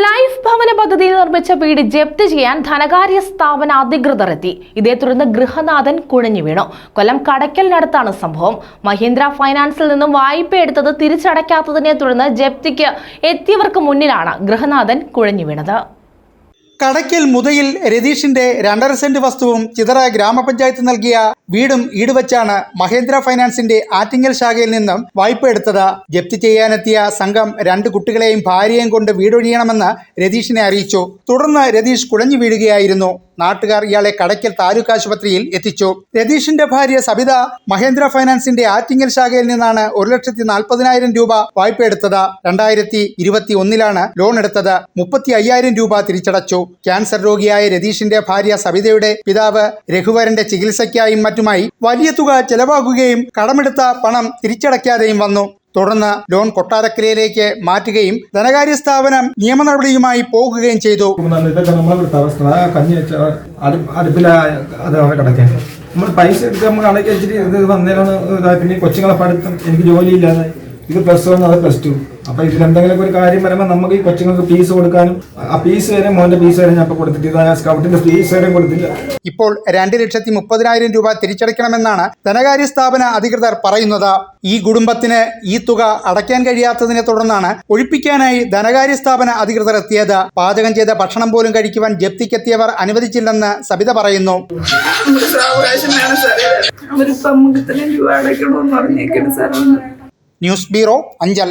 Life ഭവന പദ്ധതിയിൽ നിർമ്മിച്ച വീട് ജപ്തി ചെയ്യാൻ ധനകാര്യ സ്ഥാപന അധികൃതർ എത്തി. ഇതേ തുടർന്ന് ഗൃഹനാഥൻ കുഴഞ്ഞു വീണു. കൊല്ലം കടയ്ക്കലിനടുത്താണ് സംഭവം. മഹീന്ദ്ര ഫൈനാൻസിൽ നിന്നും വായ്പ എടുത്തത് തിരിച്ചടയ്ക്കാത്തതിനെ തുടർന്ന് ജപ്തിക്ക് എത്തിയവർക്ക് മുന്നിലാണ് ഗൃഹനാഥൻ കുഴഞ്ഞു വീണത്. കടയ്ക്കൽ മുതയിൽ രതീഷിന്റെ രണ്ടര സെന്റ് വസ്തുവും ചിതറ ഗ്രാമപഞ്ചായത്ത് നൽകിയ വീടും ഈടുവച്ചാണ് മഹേന്ദ്ര ഫൈനാൻസിന്റെ ആറ്റിങ്ങൽ ശാഖയിൽ നിന്നും വായ്പ എടുത്തത്. ജപ്തി ചെയ്യാനെത്തിയ സംഘം രണ്ട് കുട്ടികളെയും ഭാര്യയും കൊണ്ട് വീടൊഴിയണമെന്ന് രതീഷിനെ അറിയിച്ചു. തുടർന്ന് രതീഷ് കുഴഞ്ഞു വീഴുകയായിരുന്നു. നാട്ടുകാർ ഇയാളെ കടയ്ക്കൽ താലൂക്ക് ആശുപത്രിയിൽ എത്തിച്ചു. രതീഷിന്റെ ഭാര്യ സബിത മഹേന്ദ്ര ഫൈനാൻസിന്റെ ആറ്റിങ്ങൽ ശാഖയിൽ നിന്നാണ് ഒരു ലക്ഷത്തി നാൽപ്പതിനായിരം രൂപ വായ്പ എടുത്തത്. രണ്ടായിരത്തി ഇരുപത്തി ഒന്നിലാണ് ലോൺ എടുത്തത്. മുപ്പത്തി അയ്യായിരം രൂപ തിരിച്ചടച്ചു. ക്യാൻസർ രോഗിയായ രതീഷിന്റെ ഭാര്യ സബിതയുടെ പിതാവ് രഘുവരന്റെ ചികിത്സയ്ക്കായും മറ്റുമായി വലിയ തുക ചെലവാകുകയും കടമെടുത്ത പണം തിരിച്ചടയ്ക്കാതെയും വന്നു. തുടർന്ന് ലോൺ കൊട്ടാരക്കരയിലേക്ക് മാറ്റുകയും ധനകാര്യ സ്ഥാപനം നിയമ നടപടിയുമായി പോകുകയും ചെയ്തു. നമ്മൾ പൈസ എടുത്ത് നമ്മൾ അടക്കി വെച്ചിട്ട് ഇത് വന്നേരാണ്. പിന്നെ കൊച്ചുങ്ങളെ പഠിത്തം എനിക്ക് ജോലിയില്ലാതെ ഇത് പ്ലസ് വൺ അത് പ്ലസ് ടു. അപ്പൊ ഇതിലെന്തെങ്കിലും ഒരു കാര്യം വരുമ്പോൾ നമുക്ക് ഈ കൊച്ചുങ്ങൾക്ക് ഫീസ് കൊടുക്കാനും ആ ഫീസ് വരെ മോന്റെ ഫീസ് വരെ ഞാൻ ഇപ്പൊ കൊടുത്തിട്ട് ഇതാ സ്കൗട്ടിന്റെ ഫീസ് വരെ കൊടുത്തില്ല. ഇപ്പോൾ രണ്ട് ലക്ഷത്തി മുപ്പതിനായിരം രൂപ തിരിച്ചടയ്ക്കണമെന്നാണ് ധനകാര്യ സ്ഥാപന അധികൃതർ പറയുന്നത്. ഈ കുടുംബത്തിന് ഈ തുക അടയ്ക്കാൻ കഴിയാത്തതിനെ തുടർന്നാണ് ഒഴിപ്പിക്കാനായി ധനകാര്യ സ്ഥാപന അധികൃതർ എത്തിയത്. പാചകം ചെയ്ത ഭക്ഷണം പോലും കഴിക്കുവാൻ ജപ്തിക്കെത്തിയവർ അനുവദിച്ചില്ലെന്ന് സബിത പറയുന്നു. News bureau Anchal.